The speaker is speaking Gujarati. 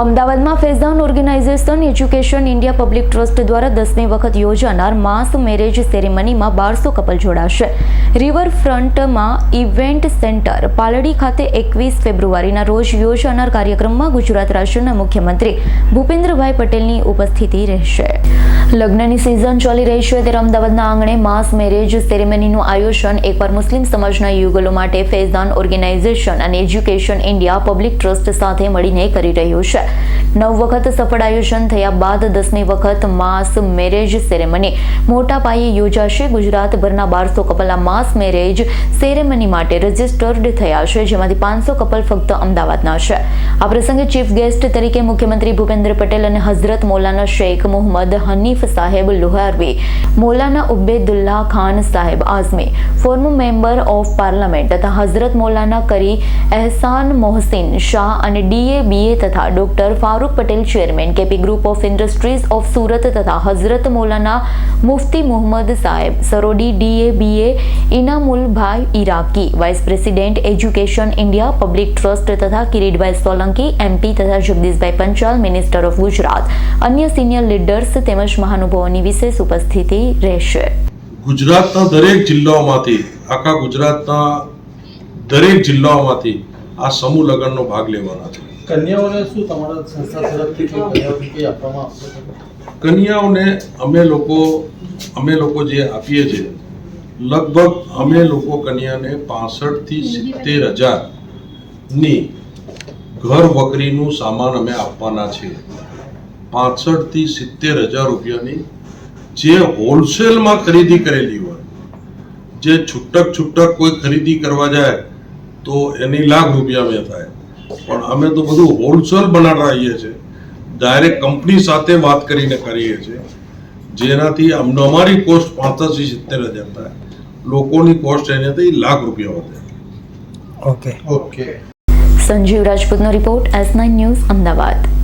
અમદાવાદમાં Faizan organisation education India public trust દ્વારા દસમી વખત યોજાનાર માસ મેરેજ સેરેમનીમાં બારસો કપલ જોડાશે. રિવરફ્રન્ટમાં ઇવેન્ટ સેન્ટર, પાલડી ખાતે એકવીસ ફેબ્રુઆરીના રોજ યોજાનાર કાર્યક્રમમાં ગુજરાત રાજ્યના મુખ્યમંત્રી ભૂપેન્દ્રભાઈ પટેલની ઉપસ્થિતિ રહેશે. લગ્નની સિઝન ચાલી રહી છે ત્યારે અમદાવાદના આંગણે માસ મેરેજ સેરેમનીનું આયોજન એકવાર મુસ્લિમ સમાજના યુગલો માટે ફેઝાન ઓર્ગેનાઇઝેશન અને એજ્યુકેશન ઇન્ડિયા પબ્લિક ટ્રસ્ટ સાથે મળીને કરી રહ્યું છે. નવ વખત સફળ આયોજન થયા બાદ દસમી વખત માસ મેરેજ સેરેમની. મોટા પાયે યોજાશે ગુજરાતભરના બારસો કપલ આ માસ મેરેજ સેરેમની માટે રજીસ્ટર્ડ થયા છે, જેમાંથી પાંચસો કપલ ફક્ત અમદાવાદના છે. આ પ્રસંગે ચીફ ગેસ્ટ તરીકે મુખ્યમંત્રી ભૂપેન્દ્ર પટેલ અને હઝરત મૌલાના શેખ મોહમ્મદ હનીફ સાહેબ લુહારવી, Maulana Ubaidullah Khan Sahab Azmi former member of parliament તથા હઝરત મૌલાના કરી એહસાન મોહસિન શાહ અને ડીએ, બીએ તથા doctor Farooq Patel chairman KP group of industries of Surat તથા હઝરત મૌલાના મુફ્તી મોહમ્મદ સાહેબ, સરોડી ડીએ, બીએ Inamulbhai Iraqi vice president education India public trust તથા કિરીટભાઈ સોલંકી એમપી તથા જગદીશભાઈ પંચાલ મિનિસ્ટર ઓફ ગુજરાત. અન્ય સિનિયર લીડર્સ તેમજ મહાનુભાવોની વિશેષ ઉપસ્થિતિ રહેશે. ગુજરાતના દરેક જિલ્લાઓમાંથી આખા ગુજરાતના દરેક જિલ્લાઓમાંથી આ સમૂહ લગ્નનો ભાગ લેવાના છે. કન્યાઓને શું તમારા સંસ્થા તરફથી આપવામાં કન્યાઓને અમે લોકો અમે લોકો જે આપીએ છીએ લગભગ અમે લોકો કન્યાને પાસઠથી સિત્તેર હજારની ઘર વકરીનું સામાન અમે આપવાના છીએ. પાસઠથી સિત્તેર હજાર રૂપિયાની જે હોલસેલમાં ખરીદી કરેલી હોય જે છૂટક છૂટક કોઈ ખરીદી કરવા જાય તો એની લાખ રૂપિયા મેં થાય. પણ અમે તો બધું હોલસેલ બનાવીએ છીએ. ડાયરેક્ટ કંપની સાથે વાત કરીને કરીએ છીએ. જેનાથી અમને અમારી કોસ્ટ પાંત્રીસથી સિત્તેર હજાર થાય. લોકોની કોસ્ટ એનાથી લાખ રૂપિયા વધે. Okay okay Sanjeev રાજપૂતનો report S nine news Ahmedabad.